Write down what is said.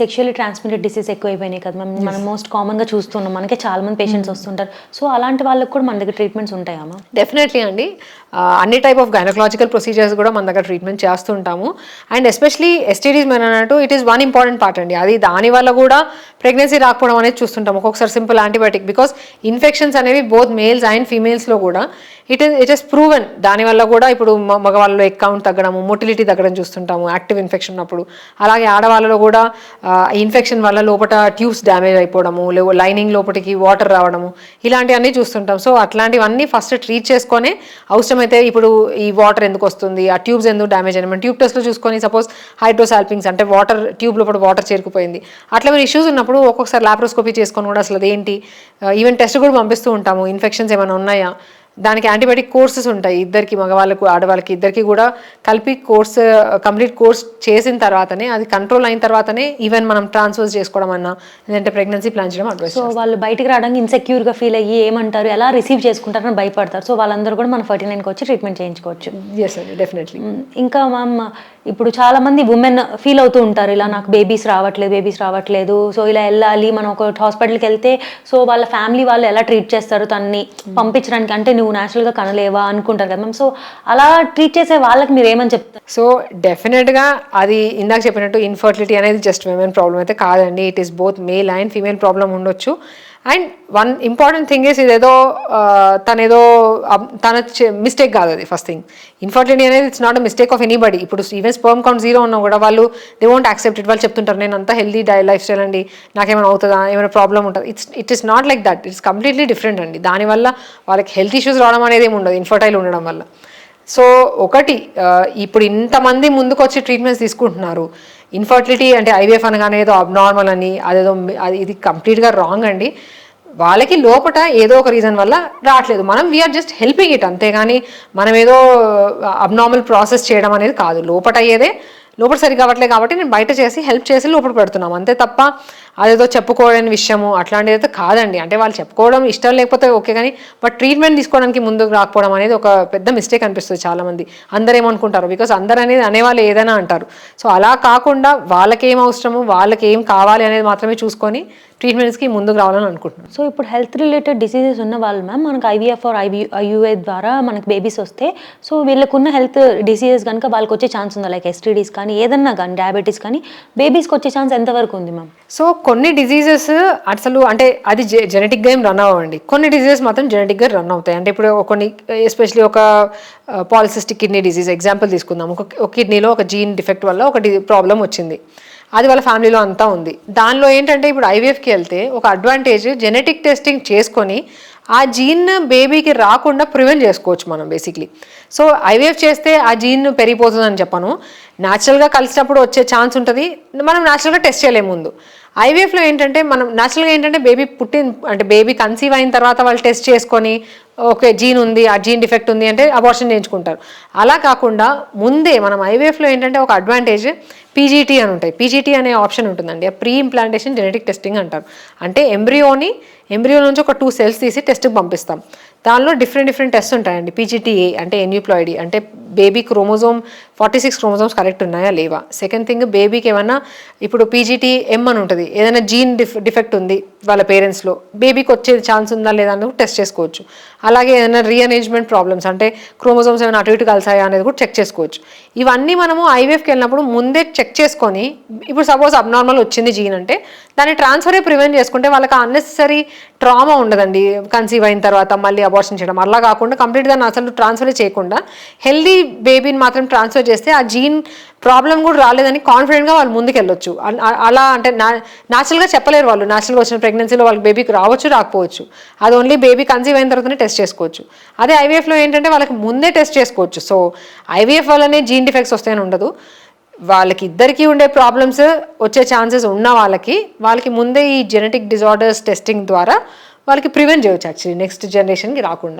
Sexually transmitted disease ఎక్కువైపోయినాయి కదా ma'am మనం మోస్ట్ కామన్గా చూస్తున్నాం. మనకే చాలా మంది పేషెంట్స్ వస్తుంటారు. సో అలాంటి వాళ్ళకి కూడా మన దగ్గర ట్రీట్మెంట్స్ ఉంటాయమ్మా డెఫినెట్లీ అండి. అన్ని టైప్ ఆఫ్ గైనకలాజికల్ ప్రొసీజర్స్ కూడా మన దగ్గర ట్రీట్మెంట్ చేస్తుంటాము. అండ్ ఎస్పెషలీ ఎస్టీడీస్ మన అన్నట్టు it is one important part అండి. అది దాని వల్ల కూడా ప్రెగ్నెన్సీ రాకపోవడం అనేది చూస్తుంటాం ఒక్కొక్కసారి సింపుల్ యాంటీబయాటిక్ బికాస్ ఇన్ఫెక్షన్స్ అనేవి బోత్ మేల్స్ అండ్ ఫీమేల్స్లో కూడా it is it is proven దానివల్ల కూడా ఇప్పుడు మగవాళ్ళలో అకౌంట్ తగ్గడము మొటిలిటీ తగ్గడం చూస్తుంటాము యాక్టివ్ ఇన్ఫెక్షన్ ఉన్నప్పుడు. అలాగే ఆడవాళ్ళలో కూడా ఇన్ఫెక్షన్ వల్ల లోపల ట్యూబ్స్ డ్యామేజ్ అయిపోవడము లేవు లైనింగ్ లోపలికి వాటర్ రావడము ఇలాంటివన్నీ చూస్తుంటాం. సో అట్లాంటివన్నీ ఫస్ట్ ట్రీట్ చేసుకొని అవసరమైతే ఇప్పుడు ఈ వాటర్ ఎందుకు వస్తుంది ఆ ట్యూబ్స్ ఎందుకు డ్యామేజ్ అయినా ట్యూబ్ టెస్ట్లో చూసుకొని సపోజ్ హైడ్రోసాల్పింగ్స్ అంటే వాటర్ ట్యూబ్ లోపల వాటర్ చేరుకుపోయింది. అట్లా మీరు ఇష్యూస్ ఉన్నప్పుడు ఒక్కొక్కసారి లాప్రోస్కోపీ చేసుకొని కూడా అసలు అదేంటి? ఈవెన్ టెస్ట్ కూడా పంపిస్తూ ఉంటాము. ఇన్ఫెక్షన్స్ ఏమైనా ఉన్నాయా? దానికి యాంటీబయాటిక్ కోర్సెస్ ఉంటాయి. ఇద్దరికి మగవాళ్ళకు ఆడవాళ్ళకి ఇద్దరికి కూడా కలిపి కోర్స్ కంప్లీట్ కోర్స్ చేసిన తర్వాతనే అది కంట్రోల్ అయిన తర్వాతనే ఈవెన్ మనం ట్రాన్స్ఫర్ చేసుకోవడం అన్నా లేదంటే ప్రెగ్నెన్సీ ప్లాన్ చేయడం అడ్వైస్ సో వాళ్ళు బయటికి రావడానికి ఇన్సెక్యూర్గా ఫీల్ అయ్యి ఏమంటారు ఎలా రిసీవ్ చేసుకుంటారని భయపడతారు. సో వాళ్ళందరూ కూడా మన ఫార్టీ నైన్కి వచ్చి ట్రీట్మెంట్ చేయించుకోవచ్చు. ఎస్ అండి డెఫినెట్లీ ఇంకా మ్యామ్ ఇప్పుడు చాలా మంది ఉమెన్ ఫీల్ అవుతూ ఉంటారు ఇలా నాకు బేబీస్ రావట్లేదు బేబీస్ రావట్లేదు సో ఇలా వెళ్ళాలి మనం ఒక హాస్పిటల్కి వెళ్తే సో వాళ్ళ ఫ్యామిలీ వాళ్ళు ఎలా ట్రీట్ చేస్తారు తన్ని పంపించడానికి? అంటే నువ్వు న్యాచురల్గా కనలేవా అనుకుంటారు కదా మ్యామ్ సో అలా ట్రీట్ చేసే వాళ్ళకి మీరు ఏమని చెప్తారు? సో డెఫినెట్గా అది ఇందాక చెప్పినట్టు ఇన్ఫర్టిలిటీ అనేది జస్ట్ విమెన్ ప్రాబ్లం అయితే కాదండి. It is both male and female problem ఉండొచ్చు. And one important thing is ఇదేదో తనేదో తన మిస్టేక్ కాదు అది ఫస్ట్ థింగ్ ఇన్ఫర్టిలిటీ అనేది it's not a mistake of anybody ఇప్పుడు ఈవెన్ స్పర్మ్ కౌంట్ జీరో ఉన్నా కూడా వాళ్ళు దే వోంట్ యాక్సెప్ట్ ఇట్ వాళ్ళు చెప్తుంటారు నేను అంత హెల్దీ డై లైఫ్ స్టైల్ అండి. నాకేమైనా అవుతుందా? ఏమైనా ప్రాబ్లం ఉంటుంది? It's it is not like that it's completely different అండి. దానివల్ల వాళ్ళకి హెల్త్ ఇష్యూస్ రావడం అనేది ఏమి ఉండదు. ఇన్ఫర్టైల్ ఉండడం వల్ల. సో ఒకటి ఇప్పుడు ఇంతమంది ముందుకు వచ్చి ట్రీట్మెంట్స్ తీసుకుంటున్నారు. ఇన్ఫర్టిలిటీ అంటే ఐవీఎఫ్ అనగానే ఏదో అబ్నార్మల్ అని అదేదో అది ఇది కంప్లీట్గా రాంగ్ అండి. వాళ్ళకి లోపట ఏదో ఒక రీజన్ వల్ల రావట్లేదు. మనం వీఆర్ జస్ట్ హెల్పింగ్ ఇట్ అంతేగాని మనం ఏదో అబ్నార్మల్ ప్రాసెస్ చేయడం అనేది కాదు. లోపట అయ్యేదే లోపల సరిగ్గా అవ్వట్లేదు కాబట్టి నేను బయట చేసి హెల్ప్ చేసి లోపల పెడుతున్నాం. అంతే తప్ప అదేదో చెప్పుకోలేని విషయము అట్లాంటిది అయితే కాదండి. అంటే వాళ్ళు చెప్పుకోవడం ఇష్టం లేకపోతే ఓకే కానీ బట్ ట్రీట్మెంట్ తీసుకోవడానికి ముందుకు రాకపోవడం అనేది ఒక పెద్ద మిస్టేక్ అనిపిస్తుంది చాలామంది. అందరు ఏమనుకుంటారు బికాస్ అందరు అనేది అనేవాళ్ళు ఏదైనా అంటారు. సో అలా కాకుండా వాళ్ళకి ఏం అవసరము వాళ్ళకి ఏం కావాలి అనేది మాత్రమే చూసుకొని ట్రీట్మెంట్స్కి ముందుకు రావాలని అనుకుంటున్నాను. సో ఇప్పుడు హెల్త్ రిలేటెడ్ డిసీజెస్ ఉన్న వాళ్ళు మ్యామ్ మనకు ఐవీఎఫ్ ఆర్ ఐవి ఐయుఏ ద్వారా మనకి బేబీస్ వస్తే సో వీళ్ళకున్న హెల్త్ డిసీజెస్ కనుక వాళ్ళకి వచ్చే ఛాన్స్ ఉందా? లైక్ ఎస్టీడీస్ కానీ ఏదన్నా కానీ డయాబెటీస్ కానీ బేబీస్కి వచ్చే ఛాన్స్ ఎంతవరకు ఉంది మ్యామ్? సో కొన్ని డిజీజెస్ అసలు అంటే అది జెనెటిక్గా ఏం రన్ అవ్వండి. కొన్ని డిజీజెస్ మాత్రం జెనెటిక్గా రన్ అవుతాయి. అంటే ఇప్పుడు కొన్ని ఎస్పెషలీ ఒక పాలిసిస్టిక్ కిడ్నీ డిజీజ్ ఎగ్జాంపుల్ తీసుకుందాం. ఒక ఒక కిడ్నీలో ఒక జీన్ డిఫెక్ట్ వల్ల ఒక ప్రాబ్లం వచ్చింది. అది వాళ్ళ ఫ్యామిలీలో అంతా ఉంది. దానిలో ఏంటంటే ఇప్పుడు ఐవీఎఫ్కి వెళ్తే ఒక అడ్వాంటేజ్ జెనెటిక్ టెస్టింగ్ చేసుకొని ఆ జీన్ బేబీకి రాకుండా ప్రివెంట్ చేసుకోవచ్చు మనం బేసిక్లీ సో ఐవీఎఫ్ చేస్తే ఆ జీన్ పెరిగిపోతుందని చెప్పను. న్యాచురల్గా కలిసినప్పుడు వచ్చే ఛాన్స్ ఉంటుంది. మనం న్యాచురల్గా టెస్ట్ చేయలేము ముందు. ఐవీఎఫ్లో ఏంటంటే మనం న్యాచురల్గా ఏంటంటే బేబీ పుట్టిన అంటే బేబీ కన్సీవ్ అయిన తర్వాత వాళ్ళు టెస్ట్ చేసుకొని ఓకే జీన్ ఉంది ఆ జీన్ డిఫెక్ట్ ఉంది అంటే అబార్షన్ చేయించుకుంటారు. అలా కాకుండా ముందే మనం ఐవీఎఫ్లో ఏంటంటే ఒక అడ్వాంటేజ్ పీజీటీ అని ఉంటాయి. పీజీటీ అనే ఆప్షన్ ఉంటుందండి. ప్రీ ఇంప్లాంటేషన్ జెనెటిక్ టెస్టింగ్ అంటారు. అంటే ఎంబ్రియోని ఎంబ్రియో నుంచి ఒక టూ సెల్స్ తీసి టెస్ట్కి పంపిస్తాం. దానిలో డిఫరెంట్ డిఫరెంట్ టెస్ట్ ఉంటాయండి. పీజీటీఏ అంటే ఎన్యూప్లాయిడీ అంటే baby chromosome forty six chromosomes correct ఉన్నాయా లేవా? సెకండ్ థింగ్ బేబీకి ఏమన్నా ఇప్పుడు పీజీటీ ఎం అని ఉంటుంది. ఏదైనా జీన్ డిఫ్ డిఫెక్ట్ ఉంది వాళ్ళ పేరెంట్స్లో బేబీకి వచ్చే ఛాన్స్ ఉందా లేదా అని టెస్ట్ చేసుకోవచ్చు. అలాగే ఏదైనా రీఅరేంజ్మెంట్ ప్రాబ్లమ్స్ అంటే క్రోమోజోమ్స్ ఏమైనా అటు ఇటు కలిసాయా అనేది కూడా చెక్ చేసుకోవచ్చు. ఇవన్నీ మనము ఐవీఎఫ్కి వెళ్ళినప్పుడు ముందే చెక్ చేసుకొని ఇప్పుడు సపోజ్ అబ్నార్మల్ వచ్చింది జీన్ అంటే దాన్ని ట్రాన్స్ఫరే ప్రివెంట్ చేసుకుంటే వాళ్ళకి అన్నెసరీ ట్రామా ఉండదండి. కన్సీవ్ అయిన తర్వాత మళ్ళీ అబార్షన్ చేయడం. అలా కాకుండా కంప్లీట్గా దాన్ని అసలు ట్రాన్స్ఫర్ చేయకుండా హెల్దీ బేబీని మాత్రం ట్రాన్స్ఫర్ చేస్తే ఆ జీన్ ప్రాబ్లం కూడా రాలేదని కాన్ఫిడెంట్గా వాళ్ళు ముందుకెళ్ళొచ్చు. అలా అంటే నా న్యాచురల్గా చెప్పలేరు వాళ్ళు. న్యాచురల్గా వచ్చిన ప్రెగ్నెన్సీలో వాళ్ళకి బేబీకి రావచ్చు రాకపోవచ్చు. అది ఓన్లీ బేబీ కన్సీవ్ అయిన తర్వాతనే టెస్ట్ చేసుకోవచ్చు. అదే ఐవీఎఫ్లో ఏంటంటే వాళ్ళకి ముందే టెస్ట్ చేసుకోవచ్చు. సో ఐవీఎఫ్ వల్లనే జీన్ డిఫెక్ట్స్ వస్తాయని ఉండదు. వాళ్ళకి ఇద్దరికీ ఉండే ప్రాబ్లమ్స్ వచ్చే ఛాన్సెస్ ఉన్న వాళ్ళకి వాళ్ళకి ముందే ఈ జెనెటిక్ డిజార్డర్స్ టెస్టింగ్ ద్వారా వాళ్ళకి ప్రివెంట్ చేయవచ్చు యాక్చువల్లీ నెక్స్ట్ జనరేషన్కి రాకుండా.